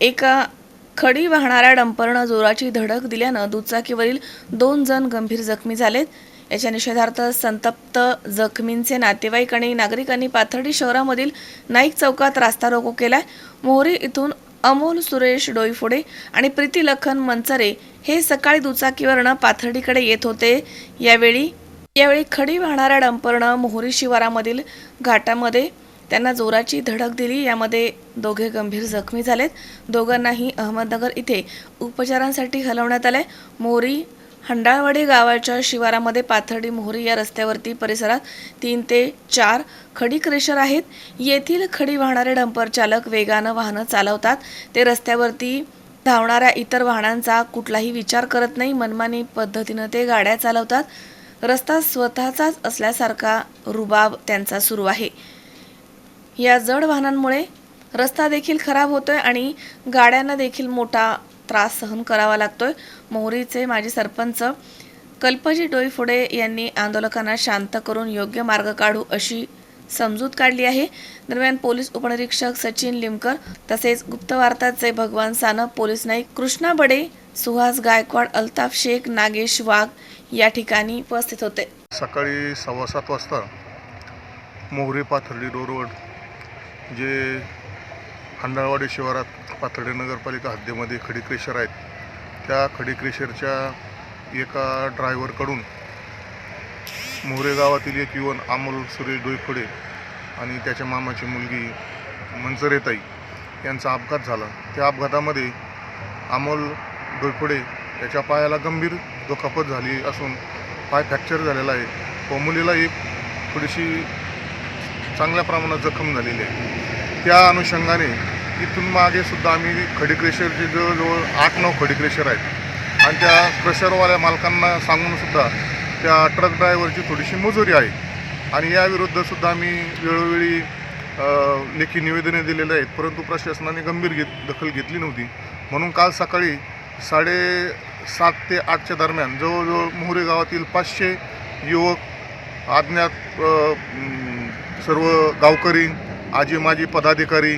एका खडी वाहणाऱ्या डंपरनं जोराची धडक दिल्यानं दुचाकीवरील दोन जण गंभीर जखमी झालेत. याच्या निषेधार्थ संतप्त जखमींचे नातेवाईक आणि नागरिकांनी पाथर्डी शहरामधील नाईक चौकात रास्ता रोको केलाय. मोहरी इथून अमोल सुरेश डोईफोडे आणि प्रीती लखन मनचरे हे सकाळी दुचाकीवरनं पाथर्डीकडे येत होते. यावेळी यावेळी खडी वाहणाऱ्या डंपरनं मोहरी शिवारामधील घाटामध्ये त्यांना जोराची धडक दिली. यामध्ये दोघे गंभीर जखमी झालेत. दोघांनाही अहमदनगर इथे उपचारांसाठी हलवण्यात आले मोरी हंडाळवाडी गावाच्या शिवारामध्ये पाथर्डी मोहरी या रस्त्यावरती परिसरात तीन ते चार खडी क्रेशर आहेत. येथील खडी वाहणारे डंपर चालक वेगानं वाहनं चालवतात. ते रस्त्यावरती धावणाऱ्या इतर वाहनांचा कुठलाही विचार करत नाही. मनमानी पद्धतीनं ते गाड्या चालवतात. रस्ता स्वतःचाच असल्यासारखा रुबाब त्यांचा सुरू आहे. या जड वाहनांमुळे रस्ता देखील खराब होतोय आणि गाड्यांना देखील मोठा त्रास सहन करावा लागतोय. मोहरीचे माजी सरपंच कल्पजी डोईफोडे यांनी आंदोलकांना शांत करून योग्य मार्ग काढू अशी समजूत काढली आहे. दरम्यान पोलीस उपनिरीक्षक सचिन लिमकर तसेच गुप्तवार्ताचे भगवान सानप पोलीस नाईक कृष्णा बडे सुहास गायकवाड अल्ताफ शेख नागेश वाघ या ठिकाणी उपस्थित होते. सकाळी सव्वा सात वाजता मोहरी पाथर्डी रोडवर जे हंडाळवाडी शिवारात पाथर्डी नगरपालिका हद्दीमध्ये खडी क्रेशर आहेत त्या खडी क्रेशरच्या एका ड्रायव्हरकडून मोहरे गावातील एक युवन अमोल सुरेश डोईफोडे आणि त्याच्या मामाची मुलगी मंचरेताई यांचा अपघात झाला. त्या अपघातामध्ये अमोल डोईफोडे याच्या पायाला गंभीर दुखापत झाली असून पाय फ्रॅक्चर झालेला आहे. व मुलीला एक थोडीशी चांगल्या प्रमाणात जखम झालेली आहे. त्या अनुषंगाने इथून मागे सुद्धा आम्ही खडी क्रेशरचे जवळजवळ आठ नऊ खडी क्रेशर आहेत. आणि त्या क्रेशरवाल्या मालकांना सांगूनसुद्धा त्या ट्रक ड्रायव्हरची थोडीशी मजुरी आहे. आणि याविरुद्धसुद्धा आम्ही वेळोवेळी लेखी निवेदने दिलेले आहेत. परंतु प्रशासनाने गंभीर घेत दखल घेतली नव्हती. म्हणून काल सकाळी साडे सात ते आठच्या दरम्यान जवळजवळ मोहरे गावातील पाचशे युवक अज्ञात सर्व गावकरी आजी माजी पदाधिकारी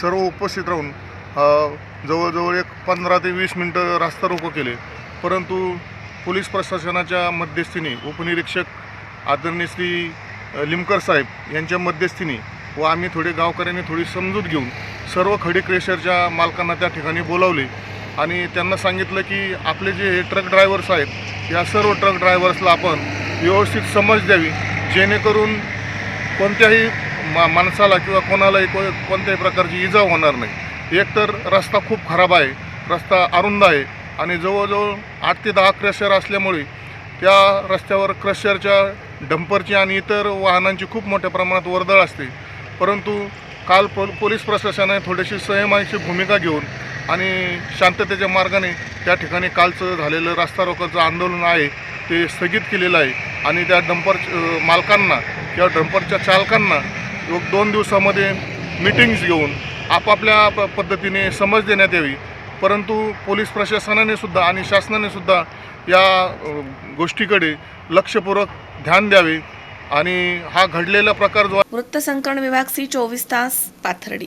सर्व उपस्थित राहून जवळजवळ एक पंधरा ते वीस मिनटं रास्ता रोको केले. परंतु पोलीस प्रशासनाच्या मध्यस्थीने उपनिरीक्षक आदरणीय श्री लिमकर साहेब यांच्या मध्यस्थीने व आम्ही थोडे गावकऱ्यांनी थोडी समजूत घेऊन सर्व खडी क्रेशरच्या मालकांना त्या ठिकाणी बोलावले आणि त्यांना सांगितलं की आपले जे हे ट्रक ड्रायव्हर्स आहेत या सर्व ट्रक ड्रायव्हर्सला आपण व्यवस्थित समज द्यावी जेणेकरून कोणत्याही मा माणसाला किंवा कोणालाही को कोणत्याही प्रकारची इजा होणार नाही. एकतर रस्ता खूप खराब आहे रस्ता अरुंद आहे आणि जवळजवळ आठ ते दहा क्रशर असल्यामुळे त्या रस्त्यावर क्रशरच्या डंपरची आणि इतर वाहनांची खूप मोठ्या प्रमाणात वर्दळ असते. परंतु काल पो पोलीस प्रशासनाने थोडीशी संयमाची भूमिका घेऊन आणि शांततेच्या मार्गाने त्या ठिकाणी कालचं झालेलं रस्ता रोकाचं आंदोलन आहे ते स्थगित केलेलं आहे आणि त्या डंपर मालकांना किंवा डंपरच्या चालकांना योग दोन दिवसामध्ये मिटिंग्स घेऊन आपापल्या प पद्धतीने समज देण्यात यावी. परंतु पोलीस प्रशासनाने सुद्धा आणि शासनाने सुद्धा या गोष्टीकडे लक्षपूर्वक ध्यान द्यावे आणि हा घडलेला प्रकार जो वृत्तसंकलन विभाग सी चोवीस तास पाथर्डी.